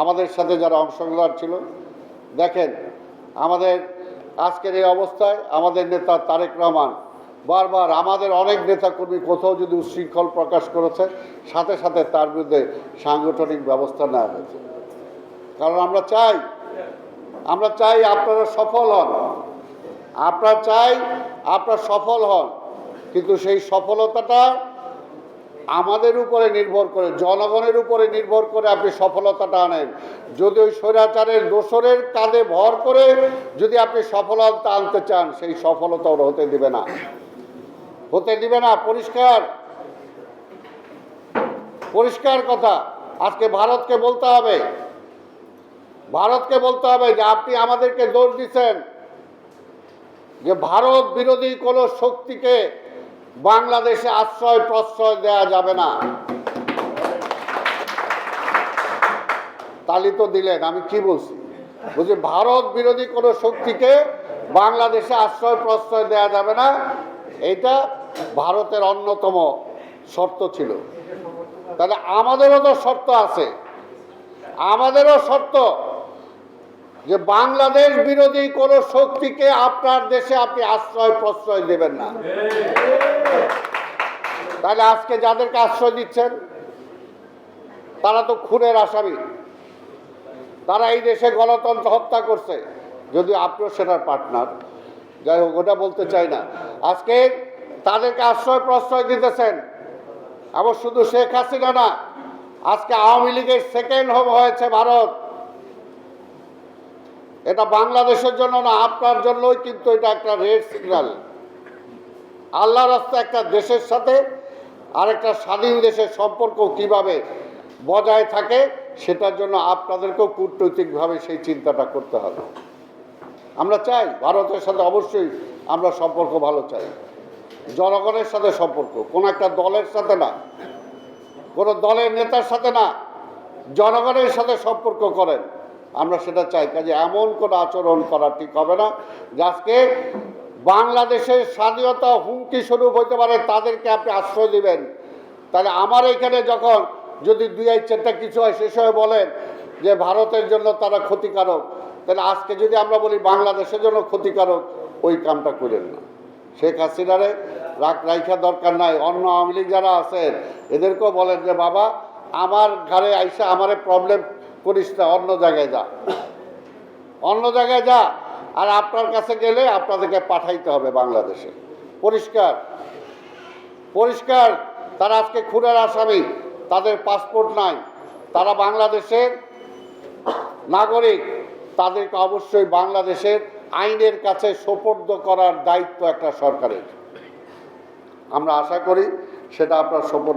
আমাদের সাথে যারা অংশগ্রহণ ছিল, দেখেন আমাদের আজকের এই অবস্থায় আমাদের নেতা তারেক রহমান বারবার আমাদের অনেক নেতাকর্মী কোথাও যদি উচ্ছৃঙ্খল প্রকাশ করেছে, সাথে সাথে তার বিরুদ্ধে সাংগঠনিক ব্যবস্থা নেওয়া হয়েছে। কারণ আমরা চাই আমরা চাই আপনারা সফল হন। আপনারা চাই আপনারা সফল হন, কিন্তু সেই সফলতাটা আমাদের উপরে নির্ভর করে, জনগণের উপরে নির্ভর করে আপনি সফলতাটা আনেন। যদি ওই স্বৈরাচারের দোসরের কাঁধে ভর করে যদি আপনি সফলতা আনতে চান, সেই সফলতা ওরা হতে দিবে না। হতে দিবে না, পরিষ্কার। পরিষ্কার কথা। আজকে ভারতকে বলতে হবে। ভারতকে বলতে হবে যে আপনি আমাদেরকে দোষ দিচ্ছেন। যে ভারত বিরোধী কোনো শক্তিকে বাংলাদেশে আশ্রয় প্রশ্রয় দেয়া যাবে না। তালি তো দিলেন, আমি কি বলছি? বলছি, ভারত বিরোধী কোনো শক্তিকে বাংলাদেশে আশ্রয় প্রশ্রয় দেয়া যাবে না। এটা ভারতের অন্যতম শর্ত ছিল। তাহলে আমাদেরও তো শর্ত আছে। আমাদেরও শর্ত যে বাংলাদেশ বিরোধী কোনো শক্তিকে আপনার দেশে আপনি আশ্রয় প্রশ্রয় দেবেন না। তাহলে আজকে যাদেরকে আশ্রয় দিচ্ছেন, তারা তো খুনের আসামি। তারা এই দেশে গণতন্ত্র হত্যা করছে। যদি আপনিও সেটার পার্টনার, যাই হোক, ওটা বলতে চাই না। আজকে তাদেরকে আশ্রয় প্রশ্রয় দিতেছেন, আবার শুধু শেখ হাসিনা না, আজকে আওয়ামী লীগের সেকেন্ড হোম হয়েছে ভারত। এটা বাংলাদেশের জন্য না, আপনার জন্যই কিন্তু এটা একটা রেড সিগন্যাল আল্লাহ রাস্তা একটা দেশের সাথে আরেকটা স্বাধীন দেশের সম্পর্ক কীভাবে বজায় থাকে, সেটার জন্য আপনাদেরকেও কূটনৈতিকভাবে সেই চিন্তাটা করতে হবে। আমরা চাই ভারতের সাথে অবশ্যই আমরা সম্পর্ক ভালো চাই। জনগণের সাথে সম্পর্ক, কোনো একটা দলের সাথে না, কোনো দলের নেতার সাথে না, জনগণের সাথে সম্পর্ক করেন। আমরা সেটা চাই, কাজে এমন কোনো আচরণ করা ঠিক হবে না। যে আজকে বাংলাদেশের স্বাধীনতা হুমকি স্বরূপ হইতে পারে, তাদেরকে আপনি আশ্রয় দিবেন। তাহলে আমার এখানে যখন যদি দুই এক চারটা কিছু হয়, সে সময় বলেন যে ভারতের জন্য তারা ক্ষতিকারক। তাহলে আজকে যদি আমরা বলি বাংলাদেশের জন্য ক্ষতিকারক, ওই কামটা করেন না। শেখ হাসিনারে রাখ, রাইখা দরকার নাই। অন্য আওয়ামী লীগ যারা আছেন এদেরকেও বলেন যে, বাবা, আমার ঘরে আইসা আমারে প্রবলেম করিস না, অন্য জায়গায় যা। অন্য জায়গায় যা। আর আপনার কাছে গেলে আপনাদেরকে পাঠাইতে হবে বাংলাদেশে। পরিষ্কার। পরিষ্কার, তারা আজকে খুনের আসামি, তাদের পাসপোর্ট নাই। তারা বাংলাদেশের নাগরিক, তাদেরকে অবশ্যই বাংলাদেশের আইনের কাছে সোপর্দ করার দায়িত্ব একটা সরকারের। আমরা আশা করি সেটা আপনার সোপর্দ